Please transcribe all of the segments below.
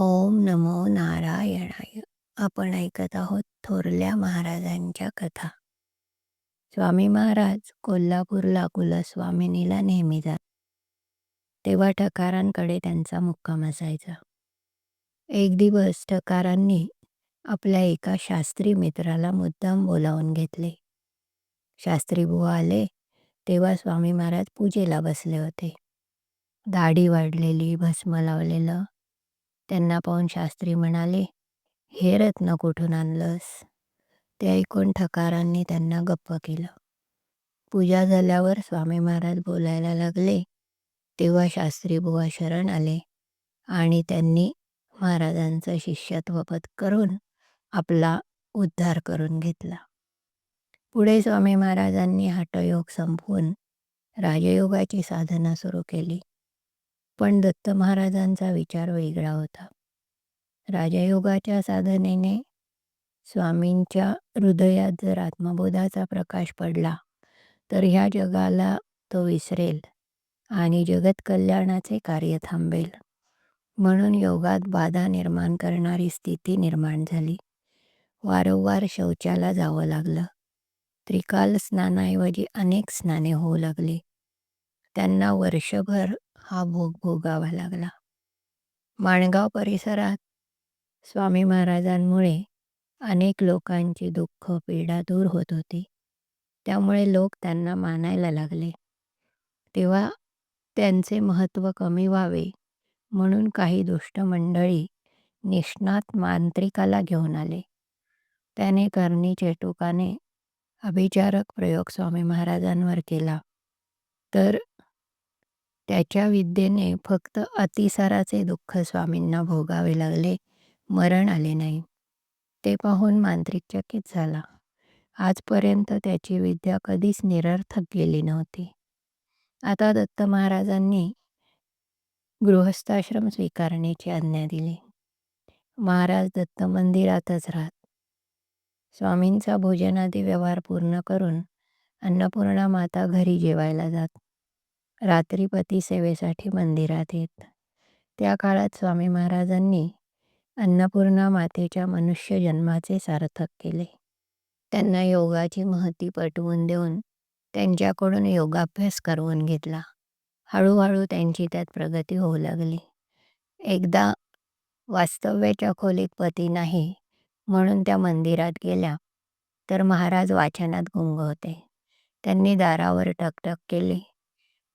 ओम नमो नारायणाय. आपण ऐकत आहोत थोरल्या महाराजांच्या कथा. स्वामी महाराज कोल्हापूरला कुलस्वामिनीला नेहमी जात. तेव्हा ठकारांकडे त्यांचा मुक्काम असायचा. एक दिवस ठकारांनी आपल्या एका शास्त्री मित्राला मुद्दाम बोलावून घेतले. शास्त्री बुवा आले तेव्हा स्वामी महाराज पूजेला बसले होते. दाढी वाढलेली भस्म लावलेलं त्यांना पाहून शास्त्री म्हणाले हे रत्न कुठून आणलंस? ते ऐकून ठकारांनी त्यांना गप्प केलं. पूजा झाल्यावर स्वामी महाराज बोलायला लागले. तेव्हा शास्त्री बुवा शरण आले आणि त्यांनी महाराजांचं शिष्यत्व करून आपला उद्धार करून घेतला. पुढे स्वामी महाराजांनी हटयोग संपवून राजयोगाची साधना सुरू केली. पण दत्त महाराजांचा विचार वेगळा होता. राजयोगाच्या साधनेने स्वामींच्या हृदयात जर आत्मबोधाचा प्रकाश पडला तर ह्या जगाला तो विसरेल आणि जगत कल्याणाचे कार्य थांबेल. म्हणून योगात बाधा निर्माण करणारी स्थिती निर्माण झाली. वारंवार शौचाला जावं लागलं. त्रिकाल स्नानाऐवजी अनेक स्नाने होऊ लागली. त्यांना वर्षभर हा भोग भोगावा लागला. माणगाव परिसरात स्वामी महाराजांमुळे अनेक लोकांची दुःख पीडा दूर होत होती. त्यामुळे लोक त्यांना मानायला लागले. तेव्हा त्यांचे महत्त्व कमी व्हावे म्हणून काही दुष्ट मंडळी निष्णात मांत्रिकाला घेऊन आले. त्याने कर्णी चेटुकाने अभिचारक प्रयोग स्वामी महाराजांवर केला. तर त्याच्या विद्येने फक्त अतिसाराचे दुःख स्वामींना भोगावे लागले मरण आले नाही. ते पाहून मांत्रिक चकित झाला. आजपर्यंत त्याची विद्या कधीच निरर्थक गेली नव्हती. आता दत्त महाराजांनी गृहस्थाश्रम स्वीकारण्याची आज्ञा दिली. महाराज दत्त मंदिरातच राहत. स्वामींचा भोजनादी व्यवहार पूर्ण करून अन्नपूर्णा माता घरी जेवायला जात. रात्री पती सेवेसाठी मंदिरात येत. त्या काळात स्वामी महाराजांनी अन्नपूर्णा मातेच्या मनुष्य जन्माचे सार्थक केले. त्यांना योगाची महती पटवून देऊन त्यांच्याकडून योगाभ्यास करवून घेतला. हळूहळू त्यांची त्यात प्रगती होऊ लागली. एकदा वास्तव्याच्या खोलीत पती नाही म्हणून त्या मंदिरात गेल्या तर महाराज वाचनात गुंग होते. त्यांनी दारावर टकटक केली.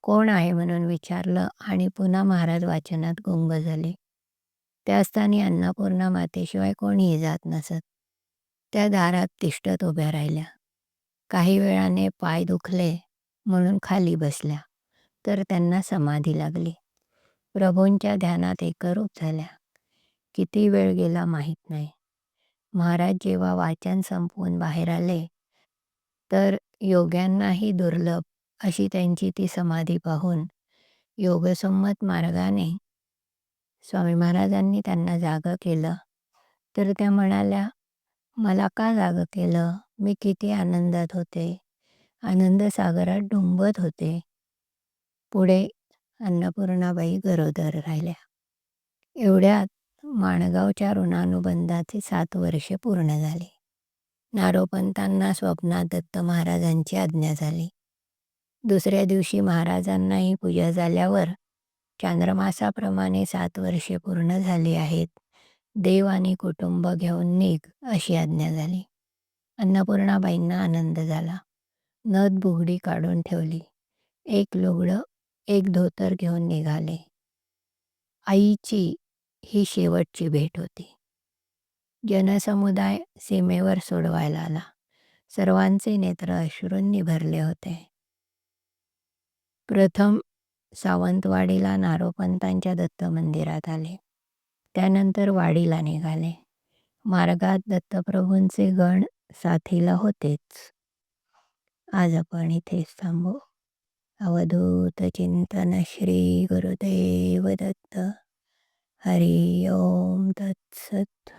कोण आहे म्हणून विचारलं आणि पुन्हा महाराज वाचनात गुंग झाले. त्या स्थानी अन्नपूर्णा मातेशिवाय कोणीही जात नसत. त्या दारात तिष्ठत उभ्या राहिल्या. काही वेळाने पाय दुखले म्हणून खाली बसल्या. तर त्यांना समाधी लागली. प्रभूंच्या ध्यानात एकरूप झाल्या. किती वेळ गेला माहीत नाही. महाराज जेव्हा वाचन संपवून बाहेर आले तर योग्यांनाही दुर्लभ अशी त्यांची ती समाधी पाहून योगसंमत मार्गाने स्वामी महाराजांनी त्यांना जागं केलं. तर त्या म्हणाल्या मला का जागं केलं? मी किती आनंदात होते. आनंद सागरात डुंबत होते. पुढे अन्नपूर्णाबाई गरोदर राहिल्या. एवढ्यात माणगावच्या ऋणानुबंधाचे सात वर्षे पूर्ण झाली. नारोपंतांना स्वप्नात दत्त महाराजांची आज्ञा झाली. दुसऱ्या दिवशी महाराजांनाही पूजा झाल्यावर चांद्रमासाप्रमाणे सात वर्षे पूर्ण झाली आहेत. देव आणि कुटुंब घेऊन निघ अशी आज्ञा झाली. अन्नपूर्णाबाईंना आनंद झाला. नद बुगडी काढून ठेवली. एक लुगडं एक धोतर घेऊन निघाले. आईची ही शेवटची भेट होती. जनसमुदाय सीमेवर सोडवायला आला. सर्वांचे नेत्र अश्रूंनी भरले होते. प्रथम सावंतवाडीला नारोपंतांच्या दत्त मंदिरात आले. त्यानंतर वाडीला निघाले. मार्गात दत्तप्रभूंचे गण साथीला होतेच. आज आपण इथेच थांबू. अवधूत चिंतन श्री गुरुदेव दत्त. हरि ओम तत्सत.